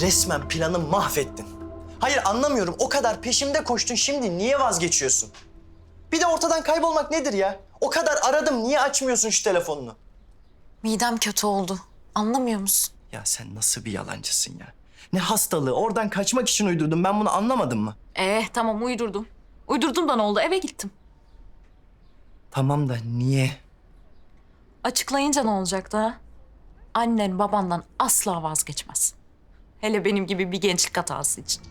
Resmen planı mahvettin. Hayır anlamıyorum. O kadar peşimde koştun şimdi niye vazgeçiyorsun? Bir de ortadan kaybolmak nedir ya? O kadar aradım niye açmıyorsun şu telefonunu? Midem kötü oldu. Anlamıyor musun? Ya sen nasıl bir yalancısın ya? Ne hastalığı oradan kaçmak için uydurdum ben bunu anlamadım mı? Eh tamam uydurdum. Uydurdum da ne oldu? Eve gittim. Tamam da niye? Açıklayınca ne olacaktı ha? Annen babandan asla vazgeçmez. Hele benim gibi bir gençlik hatası için.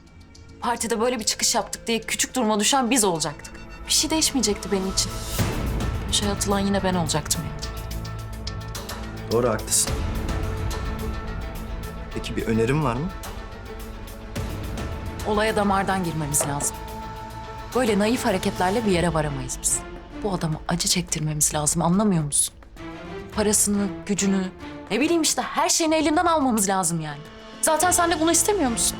Partide böyle bir çıkış yaptık diye küçük duruma düşen biz olacaktık. Bir şey değişmeyecekti benim için. Şey atılan yine ben olacaktım yani. Doğru haklısın. Peki bir önerim var mı? Olaya damardan girmemiz lazım. Böyle naif hareketlerle bir yere varamayız biz. Bu adama acı çektirmemiz lazım anlamıyor musun? Parasını, gücünü, ne bileyim işte her şeyini elinden almamız lazım yani. Zaten sen de bunu istemiyor musun?